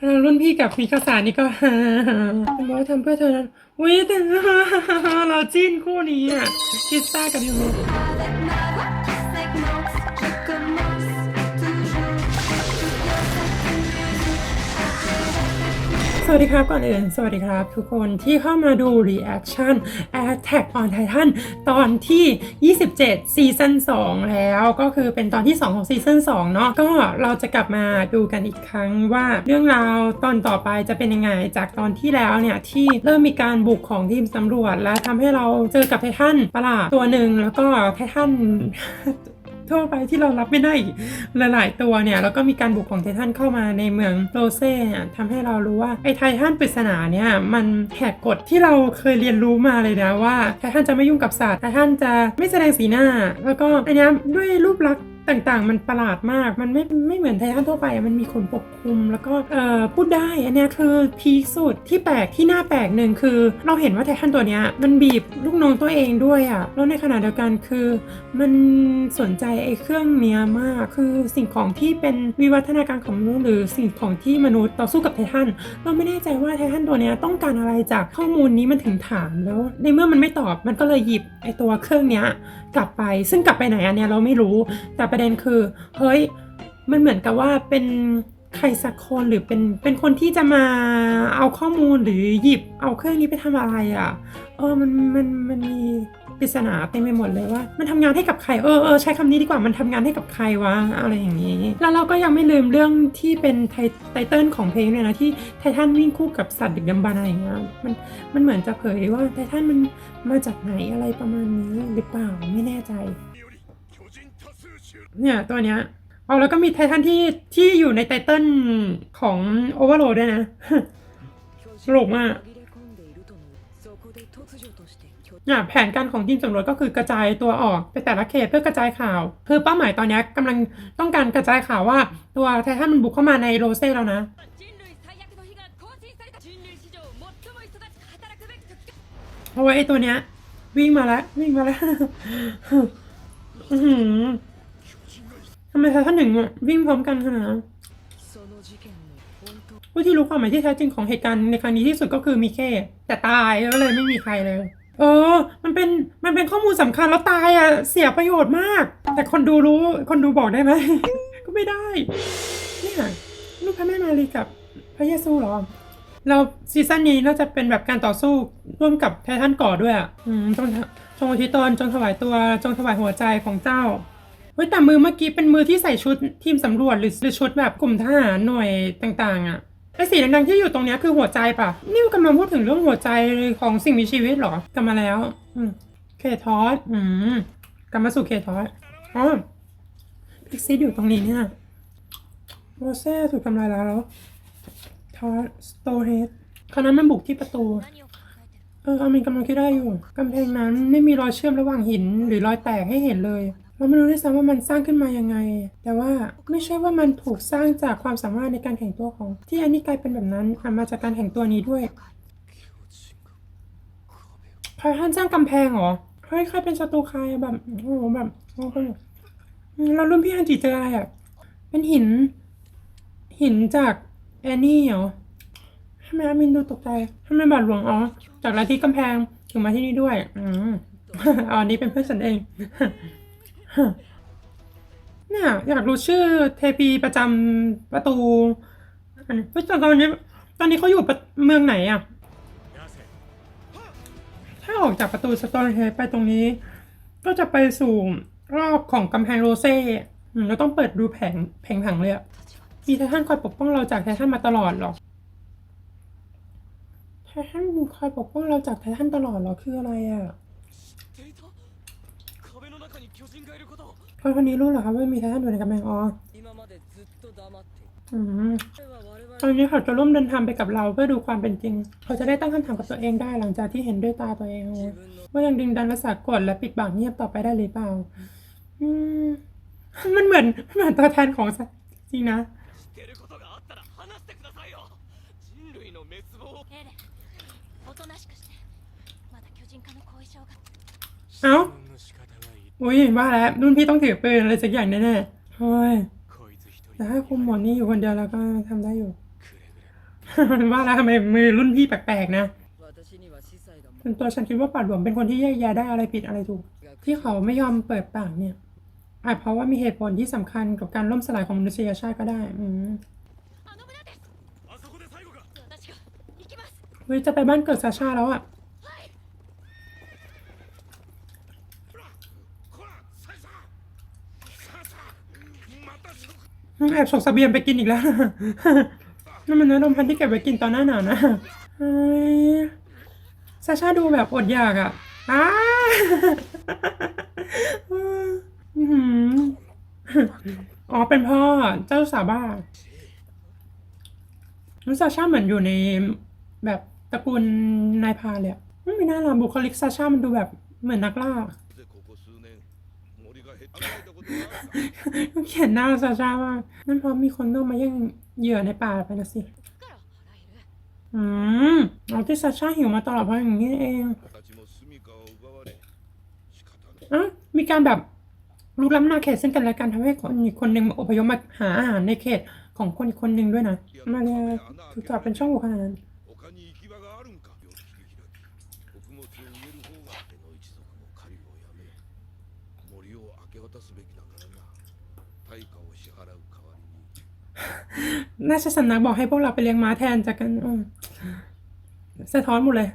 เรารุ่นพี่กับพี่ข้าสานี่ก็ฮ่าเป็นบอกว่าทำเพื่อเธอนะอุ้ยแต่เราจิ้นคู่นี้อะคิสตากับยูโร สวัสดีครับก่อนอื่น สวัสดีครับ ทุกคนที่เข้ามาดู reaction Attack on Titan ตอนที่ 27 ซีซั่น2 แล้วก็คือเป็นตอนที่ 2 ของซีซั่น2 เนาะก็เราจะกลับมาดูกันอีกครั้งว่าเรื่องราวตอนต่อไปจะเป็นยังไง จากตอนที่แล้วเนี่ย ที่เริ่มมีการบุกของทีมสำรวจ และทำให้เราเจอกับไททันประหลาดตัวหนึ่งแล้วก็ไททัน ทั่วไปที่เรารับไม่ได้หลายๆตัวเนี่ยแล้วก็มีการบุกของไททันเข้ามาในเมืองโรเซ่เนี่ยทำให้เรารู้ว่าไอ้ไททันปริศนาเนี่ยมันแหกกฎที่เราเคยเรียนรู้มาเลยนะว่าไททันจะไม่ยุ่งกับสัตว์ไททันจะไม่แสดงสีหน้า แล้วก็อันนี้ด้วยรูปลักษณ์ ต่างๆ มันประหลาดมาก มันไม่ไม่เหมือนไททันทั่วไป มันมีขนปกคลุม แล้วก็เอ่อพูดได้ อันนี้คือพีคสุดที่แปลกที่น่าแปลกหนึ่งคือ เราเห็นว่าไททันตัวเนี้ยมันบีบลูกน้องตัวเองด้วยอะแล้วในขณะเดียวกันคือ มันสนใจไอ้เครื่องเนี้ยมาก คือสิ่งของที่เป็นวิวัฒนาการของมนุษย์หรือสิ่งของที่มนุษย์ต่อสู้กับไททัน เราไม่แน่ใจว่าไททันตัวเนี้ยต้องการอะไรจากข้อมูลนี้มันถึงถามแล้ว ในเมื่อมันไม่ตอบมันก็เลยหยิบไอ้ตัวเครื่องเนี้ยกลับไป ซึ่งกลับไปไหนอันเนี้ยเราไม่รู้แต่ประเด็นคือ เฮ้ย มันเหมือนกับว่าเป็นใครสักคนหรือเป็นเป็นคนที่จะมาเอาข้อมูลหรือหยิบเอาเครื่องนี้ไปทำอะไรอะ่ะ เออมันมันมันมีปริศนาเต็มไปหมดเลยว่า มันทำงานให้กับใครเออเออใช้คำนี้ดีกว่ามันทำงานให้กับใครวะอะไรอย่างนี้ แล้วเราก็ยังไม่ลืมเรื่องที่เป็นไทไตเติลของเพลงเลยนะที่ไททันวิ่งคู่กับสัตว์ดึกดำบรรพ์อะไรอย่างเงี้ยมันมันเหมือนจะเผยว่าไททันมันมาจากไหนอะไรประมาณนี้หรือเปล่าไม่แน่ใจ เนี่ยตัวเนี้ยเอาแล้วก็มีไททันที่ที่อยู่ในไทเทนของโอเวอร์โหลดด้วยนะตลกมากเนี่ยแผนการของทีมสำรวจก็คือกระจายตัวออกไปแต่ละเขตเพื่อกระจายข่าว คือเป้าหมายตอนนี้กำลังต้องการกระจายข่าวว่าตัวไททันมันบุกเข้ามาในโรเซ่แล้วนะเอ้ยไอตัวเนี้ยวิ่งมาแล้ววิ่งมาแล้วำไมไททันถึงวิ่งพร้อมกันขนาดนั้นผู้ที่รู้ความหมายที่แท้จริงของเหตุการณ์ในครั้งนี้ที่สุดก็คือมีแค่แต่ตายแล้วเลยไม่มีใครเลย เออ มันเป็นมันเป็นข้อมูลสำคัญแล้วตายอะเสียประโยชน์มาก แต่คนดูรู้คนดูบอกได้ไหม ก็ไม่ได้เนี่ยลูกพระแม่มารีกับพระเยซูหรอ เราซีซั่นนี้น่าจะเป็นแบบการต่อสู้ร่วมกับไททันก่อด้วยอะจงจงอุทิศตนจงถวายตัวจงถวายหัวใจของเจ้า เฮ้ยแต่มือเมื่อกี้เป็นมือที่ใส่ชุดทีมสำรวจหรือหรือชุดแบบกลุ่มทหารหน่วยต่างๆอะ่ะไอสีแดงๆที่อยู่ตรงนี้คือหัวใจปะนี่กำลังพูดถึงเรื่องหัวใจของสิ่งมีชีวิตหรอกลับมาแล้วอืมเคทอสอืมกลับมาสู่เคทอสอ๋อพิกซี่อยู่ตรงนี้เนี่ยโรเซ่ถูกทำลายแล้วแล้วทอสโตเฮดคราวนั้นมันบุกที่ประตูเออเอามีกำลังคิดได้อยู่กำแพงนั้นไม่มีรอยเชื่อมระหว่างหินหรือรอยแตกให้เห็นเลย เราไม่รู้ด้วยซ้ำว่ามันสร้างขึ้นมายังไง แต่ว่าไม่ใช่ว่ามันถูกสร้างจากความสามารถในการแข่งตัวของ ที่อันนี้กลายเป็นแบบนั้นมาจากการแข่งตัวนี้ด้วยใครท่านสร้างกำแพงเหรอเฮ้ยใครเป็นศัตรูใครแบบโอ้โหแบบโอ้โหอืมแล้วรุ่นพี่ฮันจิเจออะไรอะ เป็นหิน หินจากแอนนี่เหรอทำไมอามินดูตกใจทำไมบาดหลวงอ๋อจากลัทธิกำแพงถึงมาที่นี่ด้วย อืมอ๋ออันนี้เป็นเพื่อนฉันเอง เนี่ยอยากรู้ชื่อเทพีประจำประตูอันนี้เฮ้ยแต่ตอนนี้ตอนนี้เขาอยู่เมืองไหนอะถ้าออกจากประตูสโตนเฮดไปตรงนี้ ก็จะไปสู่รอบของกำแพงโรเซ่เราต้องเปิดดูแผงแผงผังเลยอะมีไททันคอยปกป้องเราจากไททันมาตลอดหรอไททันคอยปกป้องเราจากไททันตลอดหรอคืออะไรอะ คนคนนี้รู้เหรอครับว่ามีไททันอยู่ในกำแพงอ๋อตอนนี้เขาจะร่วมเดินทางไปกับเราเพื่อดูความเป็นจริง เขาจะได้ตั้งคำถามกับตัวเองได้หลังจากที่เห็นด้วยตาตัวเองว่ายังดึงดันรักสากดและปิดบังเงียบต่อไปได้หรือเปล่าอมันเหมือนเหมือนตัวแทนของจริงนะเอ้า อุ้ยว่าแล้วรุ่นพี่ต้องถือปืนอะไรสักอย่างแน่ๆเฮ้ยแต่ถ้าคุมหมอนี่อยู่คนเดียวแล้วก็ทำได้อยู่ มันว่าแล้วทำไมมือรุ่นพี่แปลกๆนะส่วนตัวฉันคิดว่าป่าหลวงเป็นคนที่แยกแยะได้อะไรผิดอะไรถูก ที่เขาไม่ยอมเปิดปากเนี่ยอาจเพราะว่ามีเหตุผลที่สำคัญกับการล่มสลายของมนุษยชาติก็ได้ อืเฮ้ยจะไปบ้านเกิดซาชาแล้วอะ แอบส่งสเบียงไปกินอีกแล้วนั่นมันเนื้อนมพันที่เก็บไว้กินตอนหน้าหนาวนะซาชาดูแบบอดอยากอะอ้าอ๋อเป็นพ่อเจ้าสาบ้าน้ซาช่าเหมือนอยู่ในแบบตระกูลนายพาเลยไม่น่ารักบุคลิกซาช่ามันดูแบบเหมือนนักล่า เขาเขียนหน้าซาชาว่านั่นเพราะมีคนต้องมาแย่งเหยื่อในป่าไปนะสิ อืมเอาที่ซาชาหิวมาตลอดเพราะอย่างนี้เองอะมีการแบบลุกล้ำนาเขตซึ่งกันและกันทำให้คนอีกคนหนึ่งอพยพมาหาอาหารในเขตของคนอีกคนหนึ่งด้วยนะ มาเลยถูกจับเป็นช่องโหว่ขนาดนั้น น่าจะสันนักบอกให้พวกเราไปเลี้ยงม้าแทนจากกันสะท้อนหมดเลย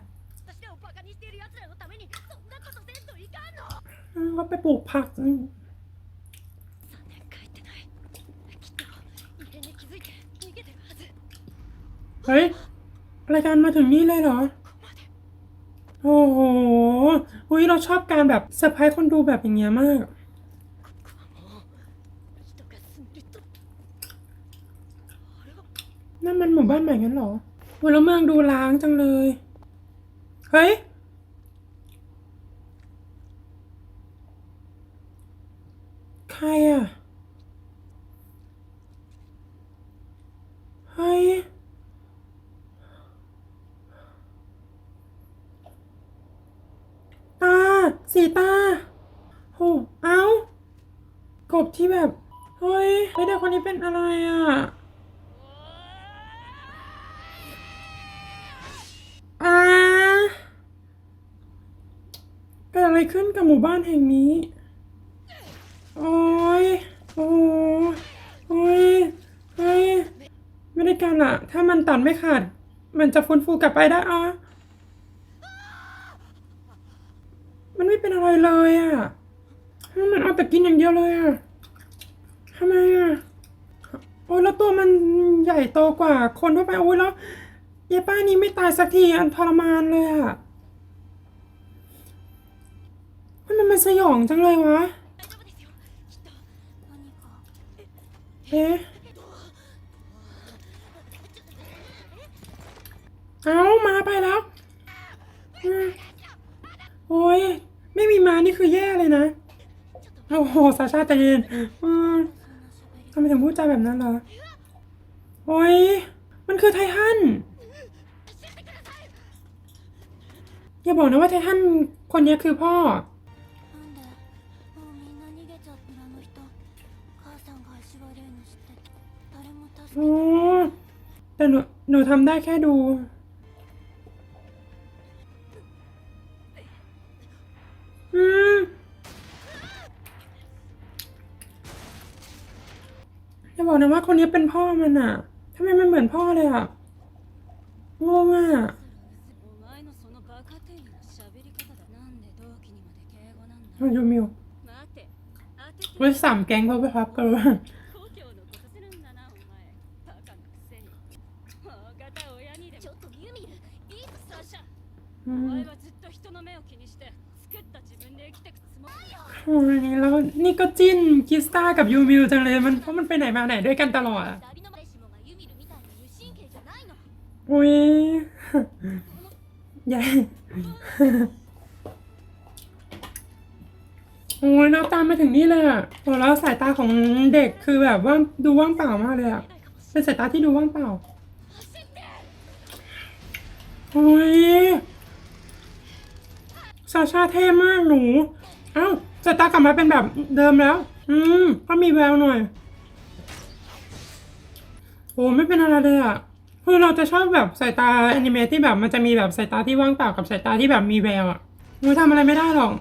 ก็ไปปลูกผักเฮ้ยรายการมาถึงนี่เลยเหรอ โอ้โห อุ้ยเราชอบการแบบเซอร์ไพรส์คนดูแบบอย่างเงี้ยมาก นั่นมันหมู่บ้านใหม่งั้นหรอโอ้แล้วเมืองดูล้างจังเลย เฮ้ย ใครอะ เฮ้ย ตา สีตาโหเอ้ากบที่แบบเฮ้ยเฮ้ยเด็กคนนี้เป็นอะไรอะ อ่าเกิดอะไรขึ้นกับหมู่บ้านแห่งนี้ โอ้ยโอ้โอ้ยเฮ้ยไม่ได้การอะถ้ามันตัดไม่ขาด มันจะฟื้นฟูกลับไปได้อะมันไม่เป็นอะไรเลยอะมันเอาแต่กินอย่างเดียวเลยอะทำไมอะโอ้ยแล้วตัวมันใหญ่โตกว่าคนทั่วไปโอ้ยแล้ว ยายป้านี้ไม่ตายสักทีอันทรมานเลยอะมันมันสยองจังเลยวะ เอ๊ะเอามาไปแล้ว โอ้ย ไม่มีมานี่คือแย่เลยนะ โอ้โหสาชาใจเย็นทำไมถึงพูดจาแบบนั้นล่ะโอ้ย มันคือไททัน อย่าบอกนะว่าไททันคนนี้คือพ่อ โอ้แต่หนูหนูทำได้แค่ดู อืมอย่าบอกนะว่าคนนี้เป็นพ่อมันอะทำไมมันเหมือนพ่อเลยอะงงอะ มันยูมิวเว้ยสามแก๊งเขาไปพับกันว่าโอ้ยแล้วนี่ก็จิ้นคิสตากับยูมิวจังเลยมันเพราะมันไปไหนมาไหนด้วยกันตลอดโอ้ยใหญ่ โอ้ยน้าตามมาถึงนี่เลยอะโอ้แล้วสายตาของเด็กคือแบบว่าดูว่างเปล่ามากเลยอะเป็นสายตาที่ดูว่างเปล่าโอ้ยซาชาเท่มากหนู เอ้าสายตากลับมาเป็นแบบเดิมแล้ว อืม ก็มีแววหน่อยโอ้ไม่เป็นอะไรเลยอะคือเราจะชอบแบบสายตาแอนิเมะที่แบบมันจะมีแบบสายตาที่ว่างเปล่ากับสายตาที่แบบมีแววอะหนูทำอะไรไม่ได้หรอก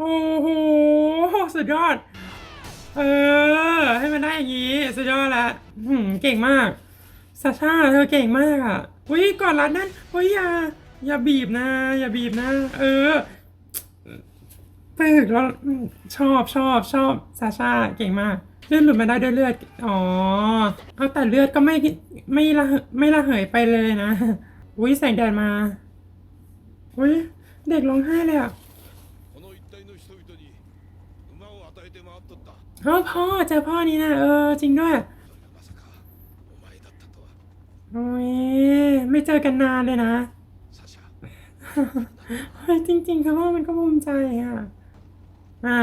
โอ้โหสุดยอด เออ ให้มันได้อย่างนี้สุดยอดละหืมเก่งมากซาชาเธอเก่งมากอะอุ้ยก่อนรัดนั่นเฮ้ยอย่าอย่าบีบนะ อย่าบีบนะ เออฝึกแล้วชอบชอบชอบซาชาเก่งมากเลือดหลุดมาได้ด้วยเลือด อ๋อ เอาแต่เลือดก็ไม่ไม่ละไม่ละเหยไปเลยนะ อุ้ยแสงแดดมา อุ้ยเด็กร้องไห้เลยอะ เฮ้พ่อเจอพ่อนี่นะเออจริงด้วยโอ้ยไม่เจอกันนานเลยนะจริงๆครับพ่อมันก็ภูมิใจอะอ่า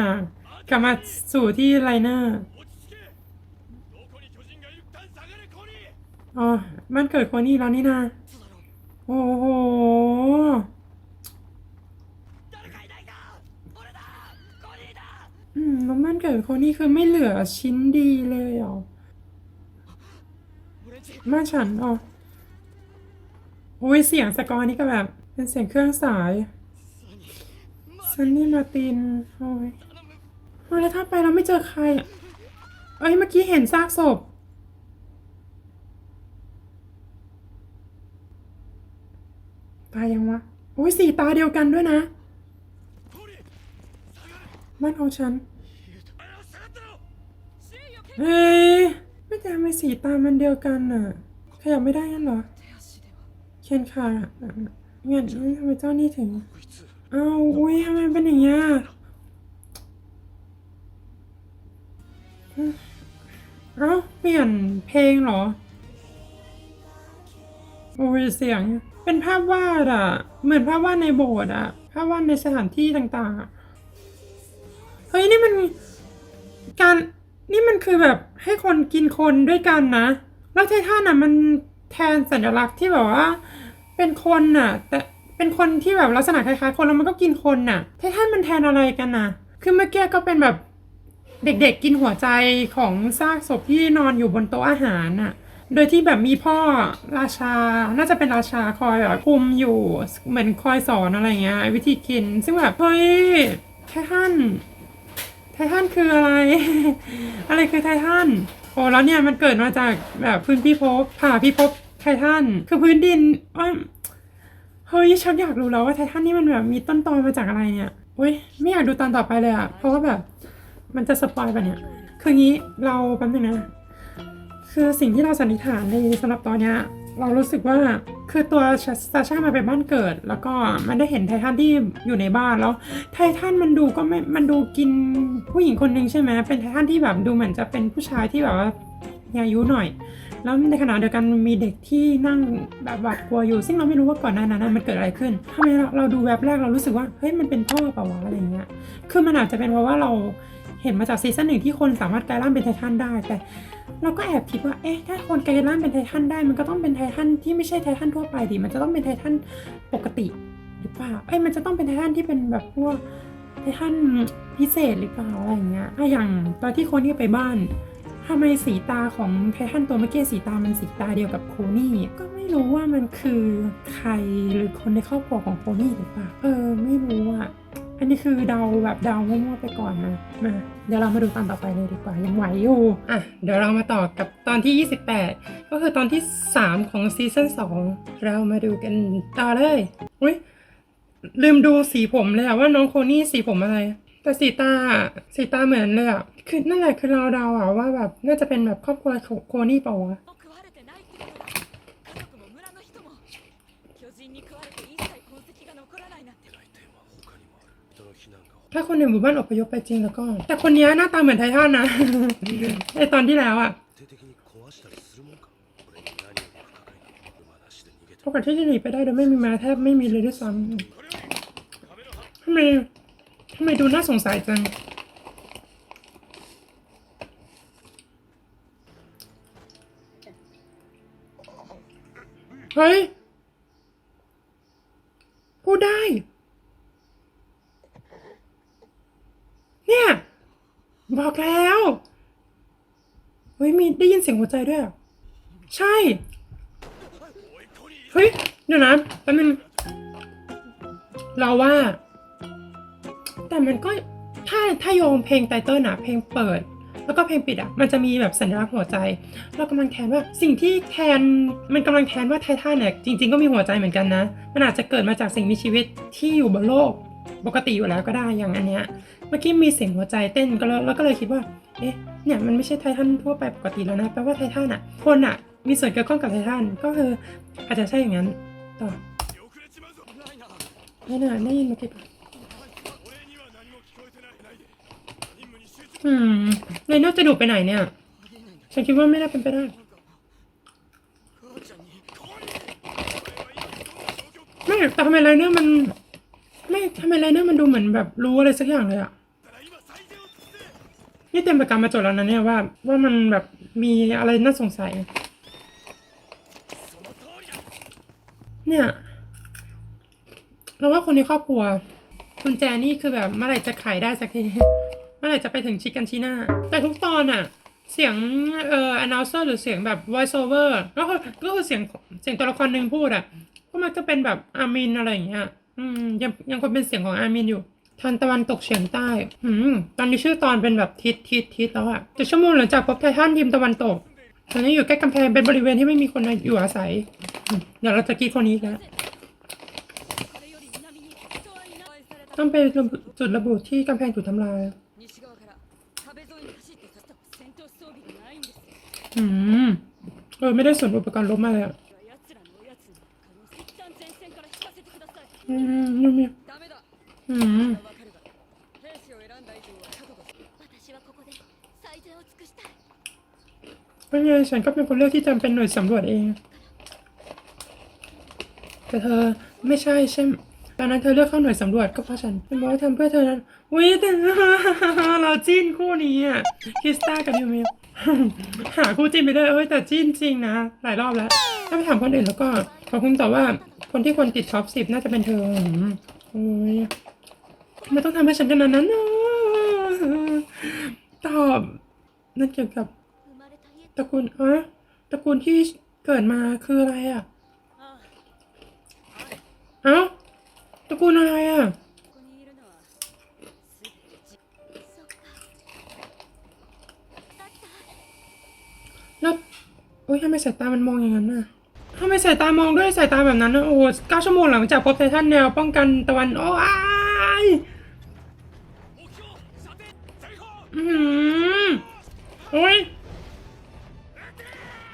กลับมาสู่ที่ไลเนอร์อ๋อมันเกิดโคนี่แล้วนี่นะ โอ้โห แล้วมันเกิดคนนี้คือไม่เหลือชิ้นดีเลยเหรอมาฉันอ๋ออุ้ยเสียงสกอร์นี่ก็แบบ เป็นเสียงเครื่องสายซันนี่มาตินโอ้ยโอ้ยแล้วถ้าไปเราไม่เจอใคร เอ้ยเมื่อกี้เห็นซากศพตายยังวะโอ้ยสีตาเดียวกันด้วยนะ บ้านของฉัน เฮ้ยไม่แต่ทำไมสีตามันเดียวกันน่ะขยับไม่ได้นั่นเหรอเคนคาระงั้นทำไมเจ้านี่ถึงอ้าวอุ้ทำไมเป็นอย่างเงี้ยเอ้าเปลี่ยนเพลงเหรอ โอ้ยเสียง เป็นภาพวาดอะ เหมือนภาพวาดในโบสถ์อะ ภาพวาดในสถานที่ต่างๆ เฮ้ย นี่มันการ นี่มันคือแบบให้คนกินคนด้วยกันนะ แล้วไททันอะมันแทนสัญลักษณ์ที่แบบว่า เป็นคนน่ะ แต่เป็นคนที่แบบลักษณะคล้ายๆคนแล้วมันก็กินคนน่ะไททันมันแทนอะไรกันน่ะ คือเมื่อกี้ก็เป็นแบบเด็กๆกินหัวใจของซากศพที่นอนอยู่บนโต๊ะอาหารน่ะ โดยที่แบบมีพ่อราชา น่าจะเป็นราชาคอยแบบคุมอยู่ เหมือนคอยสอนอะไรเงี้ยวิธีกิน ซึ่งแบบเฮ้ยไททัน ไททันคืออะไร อะไรคือไททันโอ้แล้วเนี่ยมันเกิดมาจากแบบพื้นพิภพผ่าพิภพไททันคือพื้นดินอ้อเฮ้ยชักอยากรู้แล้วว่าไททันนี่มันแบบมีต้นตอมาจากอะไรเนี่ยเฮ้ยไม่อยากดูตอนต่อไปเลยอะเพราะว่าแบบมันจะสปอยไปเนี่ย คืองี้เราแป๊บนึงนะ คือสิ่งที่เราสันนิษฐานในสำหรับตอนเนี้ย เรารู้สึกว่าคือตัวซาชามาไปบ้านเกิด แล้วก็มันได้เห็นไททันที่อยู่ในบ้านแล้ว ไททันมันดูก็ไม่มันดูกินผู้หญิงคนหนึ่งใช่ไหมเป็นไททันที่แบบดูเหมือนจะเป็นผู้ชายที่แบบว่าอายุหน่อย แล้วในขณะเดียวกันมีเด็กที่นั่งแบบหวาดกลัวอยู่ ซึ่งเราไม่รู้ว่าก่อนหน้านั้นมันเกิดอะไรขึ้นทำไมเราเราดูแวบแรกเรารู้สึกว่าเฮ้ยมันเป็นพ่อเปล่าวะอะไรเงี้ยคือมันอาจจะเป็นเพราะว่าเรา เห็นมาจากซีซั่นหนึ่งที่คนสามารถกลายร่างเป็นไททันได้ แต่ เราก็แอบคิดว่า เอ๊ะ ถ้าคนกลายร่างเป็นไททันได้ มันก็ต้องเป็นไททันที่ไม่ใช่ไททันทั่วไปดิ มันจะต้องเป็นไททันปกติหรือเปล่า เอ้ย มันจะต้องเป็นไททันที่เป็นแบบพวกไททันพิเศษหรือเปล่าอะไรอย่างเงี้ยอะอย่างตอนที่โคนี่ไปบ้านทำไมสีตาของไททันตัวเมื่อกี้สีตามันสีตาเดียวกับโคนี่ ก็ไม่รู้ว่ามันคือใครหรือคนในครอบครัวของโคนี่หรือเปล่า เออ ไม่รู้อะ อันนี้คือเดาแบบเดามั่วๆไปก่อนนะมาเดี๋ยวเรามาดูตอนต่อไปเลยดีกว่า ยังไหวอยู่อะเดี๋ยวเรามาต่อกับตอนที่ 28 ก็คือตอนที่ 3 ของซีซั่น2 เรามาดูกันต่อเลยอุ้ยลืมดูสีผมเลยอะว่าน้องโคนี่สีผมอะไร แต่สีตาสีตาเหมือนเลยอะคือนั่นแหละคือเราเดาอะว่าแบบน่าจะเป็นแบบครอบครัวโคนี่เปล่าวะ ถ้าคนในหมู่บ้านอพยพไปจริงแล้วก็ แต่คนนี้หน้าตาเหมือนไททันนะไอตอนที่แล้วอะโอกาสที่จะหนีไปได้โดยไม่มีมาแทบไม่มีเลยด้วยซ้ำทำไมทำไมดูน่าสงสัยจังเฮ้ยพูดได้ เนี่ย บอกแล้วเฮ้ยมีได้ยินเสียงหัวใจด้วยใช่ เฮ้ย เดี๋ยวนะแป๊บนึงเราว่า แต่มันก็ถ้าถ้าโยงเพลงไตเติ้ลอะเพลงเปิด แล้วก็เพลงปิดอะมันจะมีแบบสัญลักษณ์หัวใจ เรากำลังแทนว่าสิ่งที่แทนมันกำลังแทนว่าไททันเนี่ยจริง ๆ ก็มีหัวใจเหมือนกันนะ มันอาจจะเกิดมาจากสิ่งมีชีวิตที่อยู่บนโลก ปกติอยู่แล้วก็ได้อย่างอันเนี้ยเมื่อกี้มีเสียงหัวใจเต้นก็แล้วแล้วก็เลยคิดว่าเอ๊ะเนี่ยมันไม่ใช่ไททันทั่วไปปกติแล้วนะแปลว่าไททันอะคนอะมีส่วนเกี่ยวข้องกับไททันก็คืออาจจะใช่อย่างนั้นต่อไม่น่าได้ยินเมื่อกี้ปะอืมไนโน่จะดูไปไหนเนี่ย ฉันคิดว่าไม่น่าเป็นไปได้ไม่แต่ทำไมไลเนอร์มัน ไม่ทำไมไลเนอร์มันดูเหมือนแบบรู้อะไรสักอย่างเลยอะนี่เต็มประการมาจดแล้วนะเนี่ยว่าว่ามันแบบมีอะไรน่าสงสัย เนี่ย เราว่าคนในครอบครัวคุณแจนี่คือแบบเมื่อไหร่จะขายได้สักทีเมื่อไหร่จะไปถึงชิคกันชีน่าแต่ทุกตอนอะเสียงเอ่อ announcer หรือเสียงแบบ voice over ก็คือก็คือเสียงเสียงตัวละครหนึ่งพูดอะก็มักจะเป็นแบบอามินอะไรอย่างเงี้ย อืมยังยังคงเป็นเสียงของอามินอยู่ทานตะวันตกเฉียงใต้อืมตอนนี้ชื่อตอนเป็นแบบทิศทิศทิศแล้วอะจะชั่วโมงหลังจากพบไททันทีมตะวันตกตอนนี้อยู่ใกล้กำแพงเป็นบริเวณที่ไม่มีคนอยู่อาศัย เดี๋ยวเราจะกี้คนนี้แล้วต้องไปจุดระบุที่กำแพงถูกทำลายอืมเออไม่ได้ส่วนอุปกรณ์ลบมาเลยอะ อืมเป็นไงฉันก็เป็นคนเลือกที่จำเป็นหน่วยสำรวจเอง แต่เธอไม่ใช่ใช่ตอนนั้นเธอเลือกเข้าหน่วยสำรวจก็เพราะฉันเป็นบอยทำเพื่อเธอนั้นอุ้ยแต่เราจิ้นคู่นี้อะคริสตากับยูมิวหาคู่จิ้นไปได้เอ้ยแต่จิ้นจริงนะ หลายรอบแล้ว ถ้าไปถามคนอื่นแล้วก็ขอบคุณต่อว่า คนที่ควรติดท็อปสิบน่าจะเป็นเธอโอ้ยไม่ต้องทำให้ฉันขนาดนั้นนะตอบนั่นเกี่ยวกับตระกูลอะตระกูลที่เกิดมาคืออะไรอะ เอ้าตระกูลอะไรอะแล้วโอ้ยทำไมสายตามันมองอย่างนั้นน่ะ ทำไมสายตามองด้วยสายตาแบบนั้นนะโอ้โหเก้าชั่วโมงหลังจากพบไททันแนวป้องกันตะวันโอ้อยอือหือโอ้ย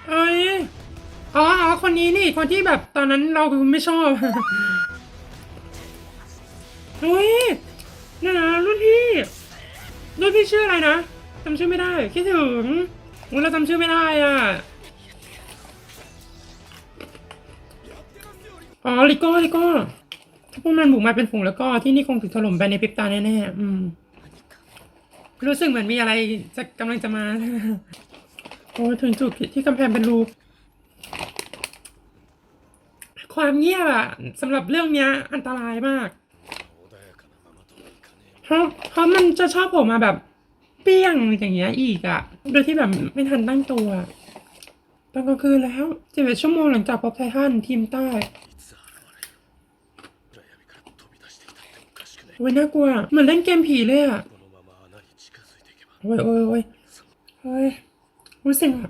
เอ้ยอ๋ออ๋อคนนี้นี่คนที่แบบตอนนั้นเราคือไม่ชอบเฮ้ยนี่นะรุ่นพี่รุ่นพี่ชื่ออะไรนะจำชื่อไม่ได้คิดถึงอุ๊ยเราจำชื่อไม่ได้อะ อ๋อลิโก้ลิโก้ถ้าพวกมันบุกมาเป็นฝูงแล้วก็ที่นี่คงถูกถล่มไปในพริบตาแน่ๆอืม รู้สึกเหมือนมีอะไรจะกำลังจะมาโอ้ถึงจุดที่กำแพงเป็นรูความเงียบอะสำหรับเรื่องเนี้ย อันตรายมากเพราะเพราะมันจะชอบผมมาแบบ เปี้ยงอย่างเงี้ยอีกอะโดยที่แบบไม่ทันตั้งตัวตอนกลางคืนแล้วเจ็ดชั่วโมงหลังจากพบไททันทีมใต้ โอ้ยน่ากลัวเหมือนเล่นเกมผีเลยอะโอ้ยโอ้ยโอ้ยโอ้ยรู้สึกอะ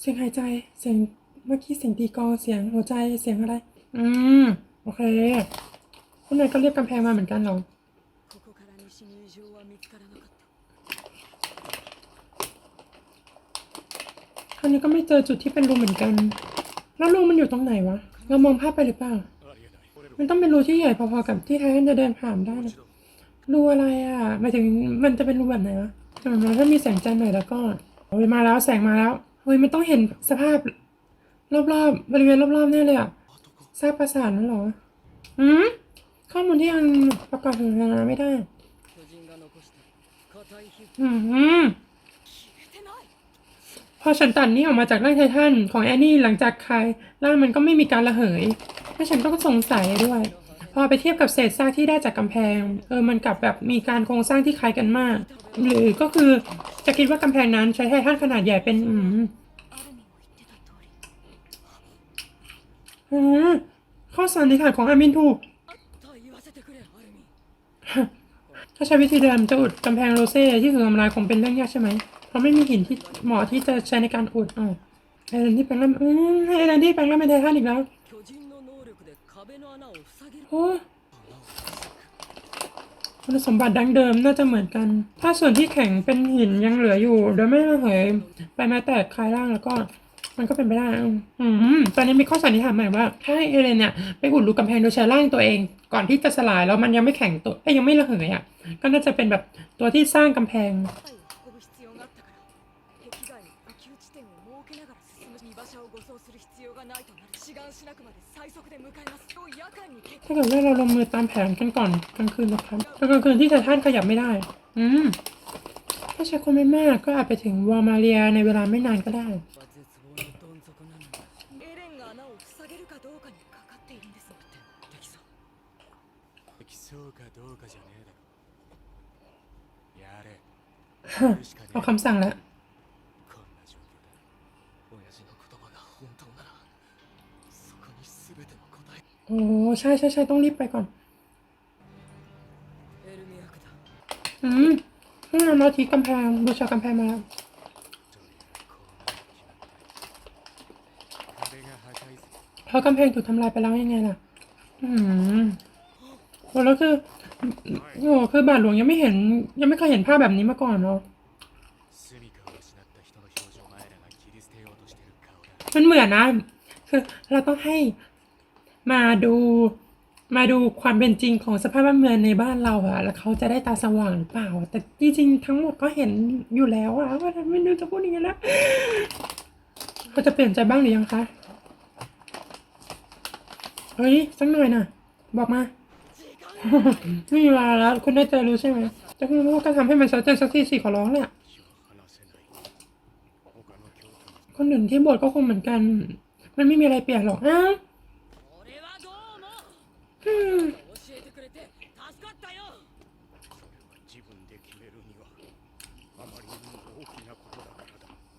เสียงหายใจเสียงเมื่อกี้เสียงตีกองเสียงหัวใจเสียงอะไร อืมโอเคคุณนายก็เรียกกำแพงมาเหมือนกันหรอคราวนี้ก็ไม่เจอจุดที่เป็นรูเหมือนกัน แล้วรูมันอยู่ตรงไหนวะ เรามองภาพไปหรือเปล่า มันต้องเป็นรูที่ใหญ่พอๆกับที่ไททันจะเดินผ่านได้นะรูอะไรอะหมายถึงมันจะเป็นรูแบบไหนวะแต่แบบนั้นถ้ามีแสงจันทร์หน่อยแล้วก็เฮ้ยมาแล้วแสงมาแล้วเฮ้ยมันต้องเห็นสภาพ รอบๆบริเวณรอบๆแน่เลยอะทราบปราสาทนั่นหรออืมข้อมูลที่ยังประกอบสนทนาไม่ได้ อืม พอฉันตัดนี่ออกมาจากร่างไททันของแอนนี่หลังจากคายร่างมันก็ไม่มีการระเหยแล้วฉันก็สงสัยด้วย พอไปเทียบกับเศษซากที่ได้จากกำแพง เออมันกลับแบบมีการโครงสร้างที่คล้ายกันมาก หรือก็คือจะคิดว่ากำแพงนั้นใช้ไททันขนาดใหญ่เป็นอืมอมข้อสันนิษฐานของอามินถูกถ้าใช้วิธีเดิมจะอุดกำแพงโรเซ่ที่ถูกทำลายคงเป็นเรื่องยากใช่ไหม เพราะไม่มีหินที่เหมาะที่จะใช้ในการขุดอ่อไอรันดี้แปลงร่างอืมไอรันดี้แปลงแล้วไม่ได้ท่านอีกแล้วโอ้คุณสมบัติดังเดิมน่าจะเหมือนกัน ถ้าส่วนที่แข็งเป็นหินยังเหลืออยู่โดยไม่ระเหยไปมาแต่คลายร่างแล้วก็ มันก็เป็นไปได้ อืมตอนนี้มีข้อสันนิษฐานใหม่ว่าถ้าเอเลนเนี่ยไปอุดรูกำแพงโดยใช้ร่างตัวเอง ก่อนที่จะสลายแล้วมันยังไม่แข็งตัวยังไม่ระเหยอะ ก็น่าจะเป็นแบบตัวที่สร้างกำแพง ถ้าเกิดว่าเราลงมือตามแผนกันก่อนกลางคืนนะครับกลางคืนที่แต่ท่านขยับไม่ได้ อืม ถ้าใช้คนไม่มากก็อาจไปถึงวอร์มาเรียในเวลาไม่นานก็ได้เอาคำสั่งแล้ว โอ้ใช่ใช่ใช่ต้องรีบไปก่อน อืมนี่เรามาทีกำแพงดูชากำแพงมาแล้วเพราะกำแพงถูกทำลายไปแล้วยังไงล่ะ อืมโอ้แล้วคือโอ้คือบาทหลวงยังไม่เห็น ยังไม่เคยเห็นภาพแบบนี้มาก่อนเนาะมันเหมือนนะ คือเราต้องให้ มาดูมาดูความเป็นจริงของสภาพบ้านเมืองในบ้านเราอะแล้วเขาจะได้ตาสว่างหรือเปล่า แต่จริงๆทั้งหมดก็เห็นอยู่แล้วอะว่าไม่รู้จะพูดยังไงแล้วเขาจะเปลี่ยนใจบ้างหรือยังคะเฮ้ยสักหน่อยนะบอกมาไม่มีเวลาแล้วคุณได้ใจรู้ใช่ไหมจะคุณพูดก็ทำให้มันชัดเจนสักทีสิขอร้องแหละคนอื่นที่บทก็คงเหมือนกัน มันไม่มีอะไรเปลี่ยนหรอกอ้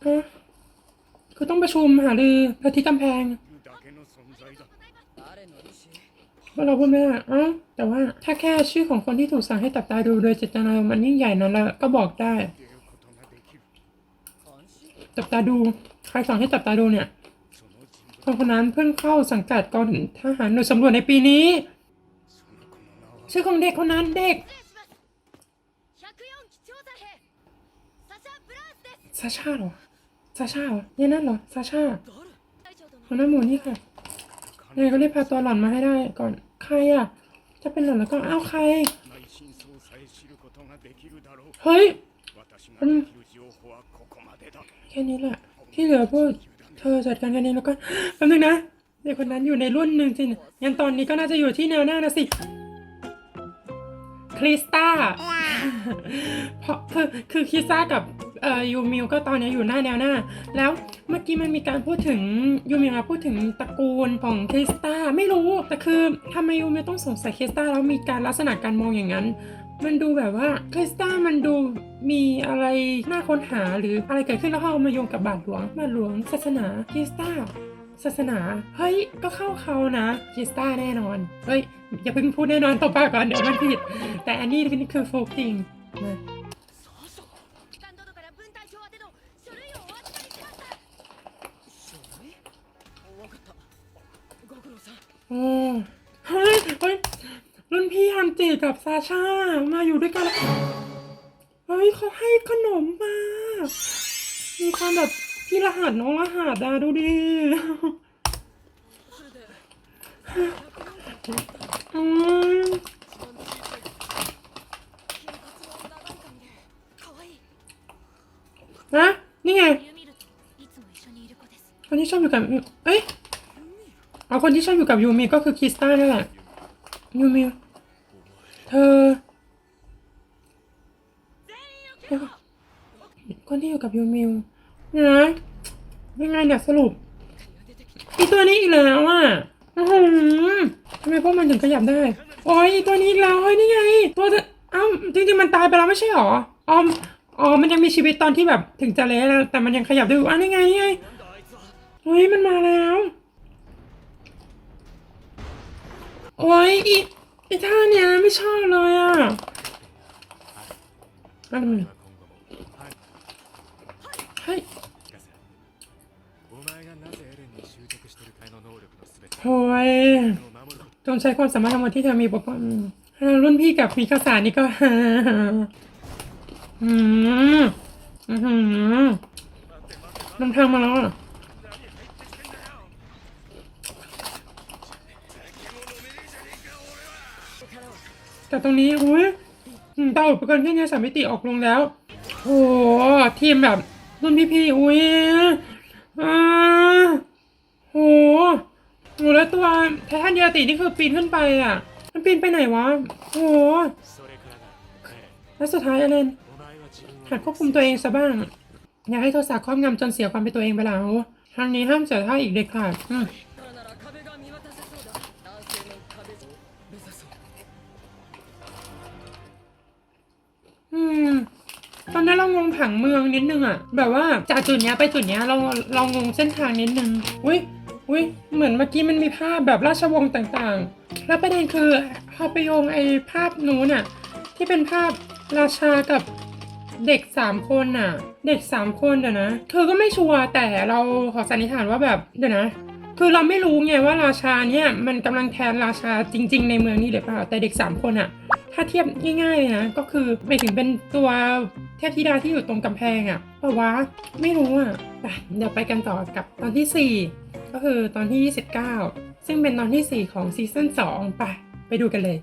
เอคือต้องประชุมหารือและที่กำแพงเราพูดไม่ได้อ้าแต่ว่าถ้าแค่ชื่อของคนที่ถูกสั่งให้ตัดตาดูโดยเจตนามันยิ่งใหญ่นั้นแล้วก็บอกได้ ตับตาดู ใครสั่งให้ตับตาดูเนี่ย คนคนนั้นเพิ่งเข้าสังกัดกองทหารหน่วยสำรวจในปีนี้ ชื่อของเด็กคนนั้นเด็กซาชาหรอ ซาชาเหรนี่ยนั่นเหรอซาชาหัวหน้าหมูนี่ค่ะนายไงก็รีบพาตัวหล่อนมาให้ได้ก่อนใครอะ จะเป็นหล่อนแล้วก็อ้าวใคร เฮ้ยแค่นี้แหละ ที่เหลือพวกเธอจัดการแค่นี้แล้วก็แป๊บนึงนะเด็กคนนั้นอยู่ในรุ่นหนึ่งสิงั้นตอนนี้ก็น่าจะอยู่ที่แนวหน้านะสิ คริสตาเพราะคือคือคริสตากับเอ่อยูมิวก็ตอนนี้อยู่หน้าแนวหน้า แล้วเมื่อกี้มันมีการพูดถึงยูมิวมาพูดถึงตระกูลของคริสตาไม่รู้แต่คือทำไมยูมิวต้องสงสัยคริสตาแล้วมีการลักษณะการมองอย่างนั้น มันดูแบบว่าคริสตามันดูมีอะไรน่าค้นหาหรืออะไรเกิดขึ้นแล้วเขาเอามาโยงกับบาทหลวงบาทหลวงศาสนาคริสตา ศาสนา เฮ้ย ก็เข้าเขานะคริสต้าแน่นอน เฮ้ย อย่าเพิ่งพูดแน่นอนต่อไปก่อนเดี๋ยวมันผิด แต่อันนี้นี่คือโฟกจริงนะโอ้เฮ้ยเฮ้ยรุ่นพี่ฮันจีกับซาชามาอยู่ด้วยกัน เฮ้ยเขาให้ขนมมา มีความแบบ พี่รหัสน้องรหัสดาดูดิฮะนี่ไงคนที่ชอบอยู่กับเอ้ยเอาคนที่ชอบอยู่กับยูมิก็คือคิสต้านั่นแหละยูมิเธอคนที่อยู่กับยูมิ นะยังไงเดี๋ยวสรุปอีตัวนี้อีกแล้วอะทำไมพวกมันถึงขยับได้ โอ้ยอีตัวนี้อีกแล้วเฮ้ยนี่ไง ตัวเอ้าจริงๆมันตายไปแล้วไม่ใช่หรออ๋ออ๋อมันยังมีชีวิตตอนที่แบบถึงจะเละแล้วแต่มันยังขยับได้อยู่อะนี่ไงนี่ไงเฮ้ยมันมาแล้วโอ้ยอีอีท่าเนี้ยไม่ชอบเลยอะอะไรเฮ้ย โอ้ยต้องใช้ความสามารถทั้งหมดที่เธอมีปกป้องรุ่นพี่กับพี่ข้าสารนี่ก็อืมอืมนำทางมาแล้วแต่ตรงนี้อุ้ยเตาอุปกรณ์แค่นี้สามมิติออกลงแล้วโหทีมแบบรุ่นพี่ๆอุ้ยอ่า โหโหแล้วตัวไททันเยตินี่คือปีนขึ้นไปอะ มันปีนไปไหนวะโหและสุดท้ายอเลนหักควบคุมตัวเองซะบ้าง อย่าให้โทรศัพท์ครอบงำจนเสียความเป็นตัวเองไปแล้วทางนี้ห้ามเสียท่าอีกเด็ดขาดอืมตอนนี้นเรางงผังเมืองนิดนึงอะแบบว่าจากจุดนี้ไปจุดนี้ยเราเรางงเส้นทางนิดนึงอุ้ย อุ้ยเหมือนเมื่อกี้มันมีภาพแบบราชวงศ์ต่างๆ แล้วประเด็นคือพอไปโยงไอ้ภาพนู้นอะที่เป็นภาพราชากับเด็กสามคนน่ะ เด็กสามคนเดี๋ยวนะคือก็ไม่ชัวร์แต่เราขอสันนิษฐานว่าแบบเดี๋ยวนะ คือเราไม่รู้ไงว่าราชาเนี่ยมันกำลังแทนราชาจริง ๆ ในเมืองนี้หรือเปล่าแต่เด็กสามคนอะถ้าเทียบง่ายๆเลยนะก็คือหมายถึงเป็นตัวเทพธิดาที่อยู่ตรงกำแพงอะเพราะว่าไม่รู้อะเดี๋ยวไปกันต่อกับตอนที่4 ก็คือตอนที่ 29 ซึ่งเป็นตอนที่ 4 ของซีซั่น2ไปไปดูกันเลย